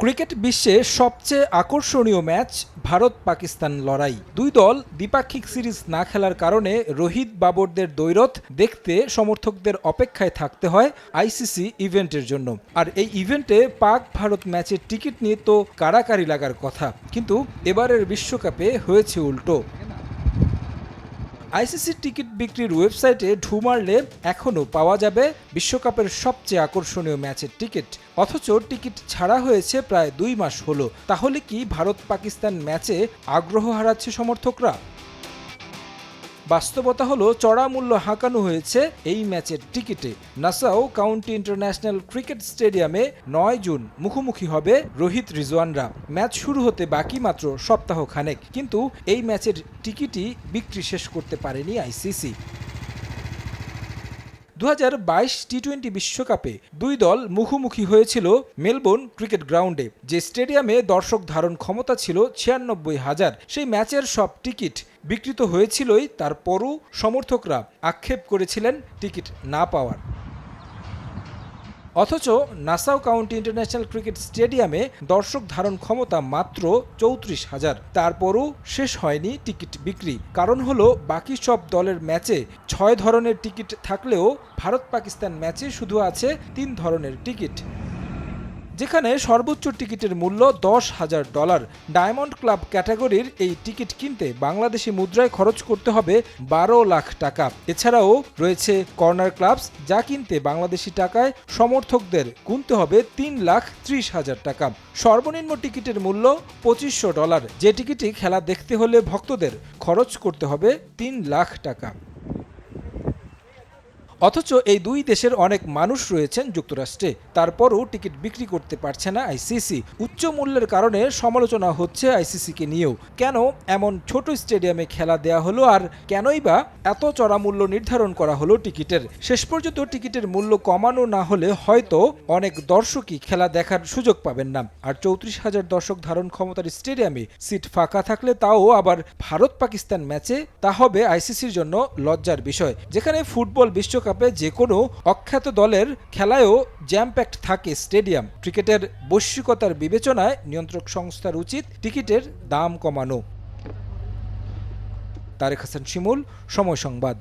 Cricket বিশ্বে সবচেয়ে আকর্ষণীয় ম্যাচ ভারত পাকিস্তান লড়াই। দুই দল দ্বিপাক্ষিক সিরিজ না খেলার কারণে রোহিত বাবরদের দৈরথ দেখতে সমর্থকদের অপেক্ষায় থাকতে হয় আইসিসি ইভেন্টের জন্য। আর এই ইভেন্টে পাক ভারত ম্যাচের টিকিট নিয়ে তো কারাকারি লাগার কথা। কিন্তু এবারের বিশ্বকাপে হয়েছে উল্টো। আইসিসির টিকিট বিক্রির ওয়েবসাইটে ঢু মারলে এখনও পাওয়া যাবে বিশ্বকাপের সবচেয়ে আকর্ষণীয় ম্যাচের টিকিট। অথচ টিকিট ছাড়া হয়েছে প্রায় দুই মাস হলো। তাহলে কি ভারত পাকিস্তান ম্যাচে আগ্রহ হারাচ্ছে সমর্থকরা? বাস্তবতা হলো চড়া মূল্য হাঁকানো হয়েছে এই ম্যাচের টিকিটে। নাসাও কাউন্টি ইন্টারন্যাশনাল ক্রিকেট স্টেডিয়ামে নয় জুন মুখোমুখি হবে রোহিত রিজওয়ানরা। ম্যাচ শুরু হতে বাকি মাত্র সপ্তাহ খানেক কিন্তু এই ম্যাচের টিকিটই বিক্রি শেষ করতে পারেনি আইসিসি। দু হাজার বাইশ টি টোয়েন্টি বিশ্বকাপে দুই দল মুখোমুখি হয়েছিল মেলবোর্ন ক্রিকেট গ্রাউন্ডে, যে স্টেডিয়ামে দর্শক ধারণ ক্ষমতা ছিল ছিয়ানব্বই হাজার। সেই ম্যাচের সব টিকিট বিকৃত হয়েছিলই তারপরও সমর্থকরা আক্ষেপ করেছিলেন টিকিট না পাওয়ার। অথচ নাসাও কাউন্টি ইন্টারন্যাশনাল ক্রিকেট স্টেডিয়ামে দর্শক ধারণ ক্ষমতা মাত্র চৌত্রিশ হাজার। তারপরও শেষ হয়নি টিকিট বিক্রি। কারণ হলো বাকি সব দলের ম্যাচে ছয় ধরনের টিকিট থাকলেও ভারত পাকিস্তান ম্যাচে শুধু আছে তিন ধরনের টিকিট। যেখানে সর্বোচ্চ টিকিটের মূল্য দশ হাজার ডলার। ডায়মন্ড ক্লাব ক্যাটাগরির এই টিকিট কিনতে বাংলাদেশি মুদ্রায় খরচ করতে হবে বারো লাখ টাকা। এছাড়াও রয়েছে কর্নার ক্লাবস যা কিনতে বাংলাদেশি টাকায় সমর্থকদের গুনতে হবে তিন লাখ ত্রিশ হাজার টাকা। সর্বনিম্ন টিকিটের মূল্য পঁচিশশো ডলার। যে টিকিটই খেলা দেখতে হলে ভক্তদের খরচ করতে হবে তিন লাখ টাকা। অথচ এই দুই দেশের অনেক মানুষ রয়েছেন যুক্তরাষ্ট্রে। তারপরও টিকিট বিক্রি করতে পারছে না আইসিসি। উচ্চ মূল্যের কারণে সমালোচনা হচ্ছে আইসিসিকে নিয়েও। কেন এমন ছোট স্টেডিয়ামে খেলা দেয়া হলো আর কেনই বা এত চড়া মূল্য নির্ধারণ করা হলো টিকিটের? শেষ পর্যন্ত টিকিটের মূল্য কমানো না হলে হয়তো অনেক দর্শকই খেলা দেখার সুযোগ পাবেন না। আর চৌত্রিশ হাজার দর্শক ধারণ ক্ষমতার স্টেডিয়ামে সিট ফাঁকা থাকলে তাও আবার ভারত পাকিস্তান ম্যাচে? তা হবে আইসিসির জন্য লজ্জার বিষয়। যেখানে ফুটবল বিশ্বকাপে যে কোনো অখ্যাত দলের খেলায়ও জ্যাম্প্যাক্ট থাকে স্টেডিয়াম। ক্রিকেটের বৈশ্বিকতার বিবেচনায় নিয়ন্ত্রক সংস্থার উচিত টিকিটের দাম কমানো। তারেক হাসান শিমুল, সময় সংবাদ।